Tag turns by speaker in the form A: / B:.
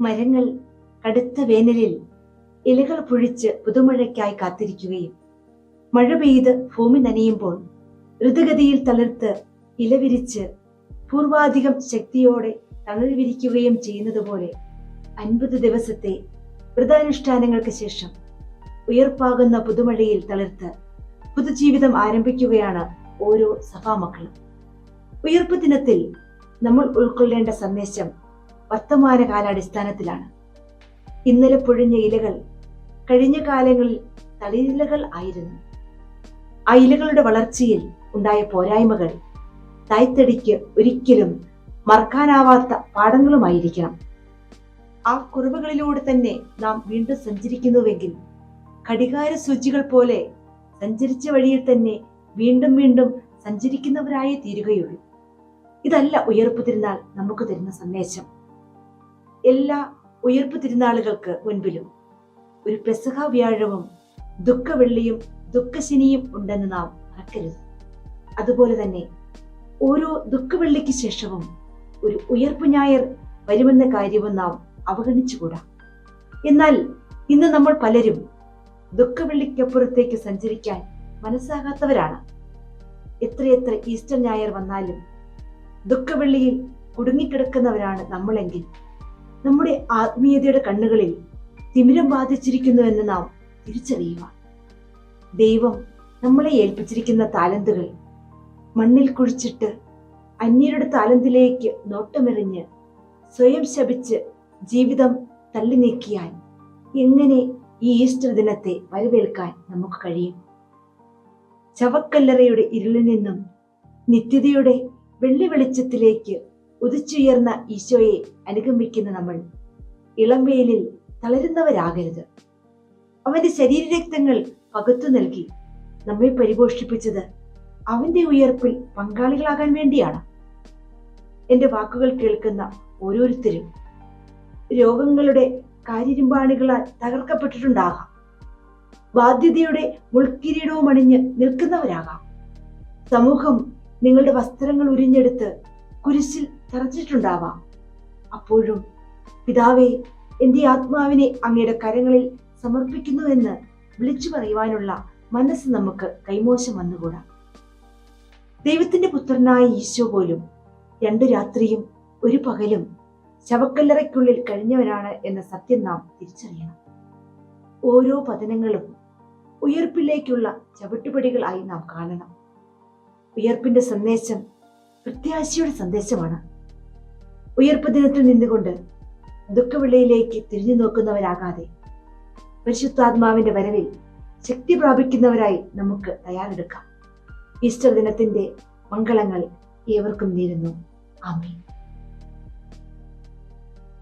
A: മരങ്ങൾ കടുത്ത വേനലിൽ ഇലകൾ പൊഴിച്ച് പുതുമഴയ്ക്കായി കാത്തിരിക്കുകയും മഴ പെയ്ത് ഭൂമി നനയുമ്പോൾ ഋതുഗതിയിൽ തളിർത്ത് ഇലവിരിച്ച് പൂർവാധികം ശക്തിയോടെ തണൽ വിരിക്കുകയും ചെയ്യുന്നത് പോലെ അൻപത് ദിവസത്തെ വ്രതാനുഷ്ഠാനങ്ങൾക്ക് ശേഷം ഉയർപ്പാകുന്ന പുതുമഴയിൽ തളിർത്ത് പുതുജീവിതം ആരംഭിക്കുകയാണ് ഓരോ സഭാമക്കളും. ഉയർപ്പ് ദിനത്തിൽ നമ്മൾ ഉൾക്കൊള്ളേണ്ട സന്ദേശം വർത്തമാനകാലാടിസ്ഥാനത്തിലാണ് ഇന്നലെ പൊഴിഞ്ഞ ഇലകൾ കഴിഞ്ഞ കാലങ്ങളിൽ തളിരിലകൾ ആയിരുന്നു. ആ ഇലകളുടെ വളർച്ചയിൽ ഉണ്ടായ പോരായ്മകൾ തായ്ത്തടിക്ക് ഒരിക്കലും മറക്കാനാവാത്ത പാഠങ്ങളുമായിരിക്കണം. ആ കുറവുകളിലൂടെ തന്നെ നാം വീണ്ടും സഞ്ചരിക്കുന്നുവെങ്കിൽ ഘടികാര സൂചികൾ പോലെ സഞ്ചരിച്ച വഴിയിൽ തന്നെ വീണ്ടും വീണ്ടും സഞ്ചരിക്കുന്നവരായേ തീരുകയുള്ളൂ. ഇതല്ല ഉയർപ്പ് തിരുനാൾ നമുക്ക് തരുന്ന സന്ദേശം. എല്ലാ ഉയർപ്പ് തിരുനാളുകൾക്ക് മുൻപിലും ഒരു പെസഹ വ്യാഴവും ദുഃഖവെള്ളിയും ദുഃഖശനിയും ഉണ്ടെന്ന് നാം മറക്കരുത്. അതുപോലെ തന്നെ ഓരോ ദുഃഖവെള്ളിക്ക് ശേഷവും ഒരു ഉയർപ്പ് ഞായർ വരുമെന്ന കാര്യവും നാം അവഗണിച്ചുകൂടാ. എന്നാൽ ഇന്ന് നമ്മൾ പലരും ദുഃഖവെള്ളിക്കപ്പുറത്തേക്ക് സഞ്ചരിക്കാൻ മനസ്സാകാത്തവരാണ്. എത്രയെത്ര ഈസ്റ്റർ ഞായർ വന്നാലും ദുഃഖവെള്ളിയിൽ കുടുങ്ങിക്കിടക്കുന്നവരാണ് നമ്മളെങ്കിൽ നമ്മുടെ ആത്മീയതയുടെ കണ്ണുകളിൽ തിമിരം ബാധിച്ചിരിക്കുന്നുവെന്ന് നാം തിരിച്ചറിയുക ദൈവം നമ്മളെ ഏൽപ്പിച്ചിരിക്കുന്ന താലന്തുകൾ മണ്ണിൽ കുഴിച്ചിട്ട് അന്യരുടെ താലന്തിലേക്ക് നോട്ടമെറിഞ്ഞ് സ്വയം ശപിച്ച് ജീവിതം തള്ളി നീക്കിയാൽ എങ്ങനെ ഈ ഈസ്റ്റർ ദിനത്തെ വരവേൽക്കാൻ നമുക്ക് കഴിയും? ചവക്കല്ലറയുടെ ഇരുളിൽ നിന്നും നിത്യതയുടെ വെള്ളി വെളിച്ചത്തിലേക്ക് ഉദിച്ചുയർന്ന ഈശോയെ അനുഗമിക്കുന്ന നമ്മൾ ഇളംവേലിൽ തളരുന്നവരാകരുത്. അവന്റെ ശരീരരക്തങ്ങൾ പകുത്തു നൽകി നമ്മെ പരിപോഷിപ്പിച്ചത് അവന്റെ ഉയർപ്പിൽ പങ്കാളികളാകാൻ വേണ്ടിയാണ്. എന്റെ വാക്കുകൾ കേൾക്കുന്ന ഓരോരുത്തരും രോഗങ്ങളുടെ കാര്യരുമ്പാണികളാൽ തകർക്കപ്പെട്ടിട്ടുണ്ടാകാം. ബാധ്യതയുടെ മുൾക്കിരീടവും അണിഞ്ഞ് നിൽക്കുന്നവരാകാം. സമൂഹം നിങ്ങളുടെ വസ്ത്രങ്ങൾ ഉരിഞ്ഞെടുത്ത് കുരിശിൽ തറച്ചിട്ടുണ്ടാവാം. അപ്പോഴും പിതാവേ എന്റെ ആത്മാവിനെ അങ്ങയുടെ കരങ്ങളിൽ സമർപ്പിക്കുന്നുവെന്ന് വിളിച്ചു പറയുവാനുള്ള മനസ്സ് നമുക്ക് കൈമോശം വന്നുകൂടാ. ദൈവത്തിന്റെ പുത്രനായ ഈശോ പോലും രണ്ടു രാത്രിയും ഒരു പകലും ശവക്കല്ലറയ്ക്കുള്ളിൽ കഴിഞ്ഞവരാണ് എന്ന സത്യം നാം തിരിച്ചറിയണം. ഓരോ പതനങ്ങളും ഉയർപ്പിലേക്കുള്ള ചവിട്ടുപടികളായി നാം കാണണം. ഉയർപ്പിന്റെ സന്ദേശം പ്രത്യാശയുടെ സന്ദേശമാണ്. ഉയർപ്പ് ദിനത്തിൽ നിന്നുകൊണ്ട് ദുഃഖവിളയിലേക്ക് തിരിഞ്ഞു നോക്കുന്നവരാകാതെ പരിശുദ്ധാത്മാവിന്റെ വരവിൽ ശക്തി പ്രാപിക്കുന്നവരായി നമുക്ക് തയ്യാറെടുക്കാം. ഈസ്റ്റർ ദിനത്തിന്റെ മംഗളങ്ങൾ ഏവർക്കും നേരുന്നു. ആമേൻ.